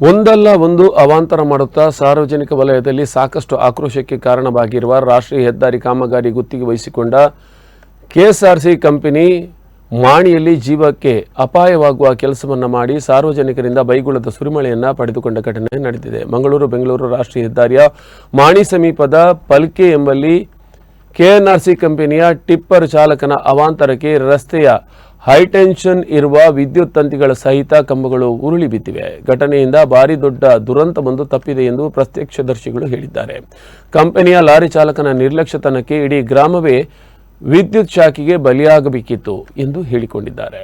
ಒಂದಲ್ಲ ಒಂದು ಅವಾಂತರ ಮಾಡುತ್ತಾ ಸಾರ್ವಜನಿಕ ವಲಯದಲ್ಲಿ ಸಾಕಷ್ಟು ಆಕ್ರೋಶಕ್ಕೆ ಕಾರಣವಾಗಿರುವ ರಾಷ್ಟ್ರೀಯ ಹೆದ್ದಾರಿ ಕಾಮಗಾರಿ ಗುತ್ತಿಗೆ ವಹಿಸಿಕೊಂಡ ಕೆಎಸ್ಆರ್ಸಿ ಕಂಪನಿ ಮಾಣಿಯಲ್ಲಿ ಜೀವಕ್ಕೆ ಅಪಾಯವಾಗುವ ಕೆಲಸವನ್ನು ಮಾಡಿ ಸಾರ್ವಜನಿಕರಿಂದ ಬೈಗುಳದ ಸುರಿಮಳೆಯನ್ನು ಪಡೆದುಕೊಂಡ ಘಟನೆ ನಡೆದಿದೆ. ಮಂಗಳೂರು, ಬೆಂಗಳೂರು ರಾಷ್ಟ್ರೀಯ ಹೆದ್ದಾರಿಯ ಮಾಣಿ ಸಮೀಪದ ಪಲ್ಕೆ ಎಂಬಲ್ಲಿ ಕೆಎನ್ಆರ್ಸಿ ಕಂಪನಿಯ ಟಿಪ್ಪರ್ ಚಾಲಕನ ಅವಾಂತರಕ್ಕೆ ರಸ್ತೆಯ ಹೈಟೆನ್ಷನ್ ಇರುವ ವಿದ್ಯುತ್ ತಂತಿಗಳ ಸಹಿತ ಕಂಬಗಳು ಉರುಳಿ ಬಿದ್ದಿವೆ. ಘಟನೆಯಿಂದ ಭಾರಿ ದೊಡ್ಡ ದುರಂತ ದುರಂತವೊಂದು ತಪ್ಪಿದೆ ಎಂದು ಪ್ರತ್ಯಕ್ಷದರ್ಶಿಗಳು ಹೇಳಿದ್ದಾರೆ. ಕಂಪನಿಯ ಲಾರಿ ಚಾಲಕನ ನಿರ್ಲಕ್ಷ್ಯತನಕ್ಕೆ ಇಡೀ ಗ್ರಾಮವೇ ವಿದ್ಯುತ್ ಶಾಖೆಗೆ ಬಲಿಯಾಗಬೇಕಿತ್ತು ಎಂದು ಹೇಳಿಕೊಂಡಿದ್ದಾರೆ.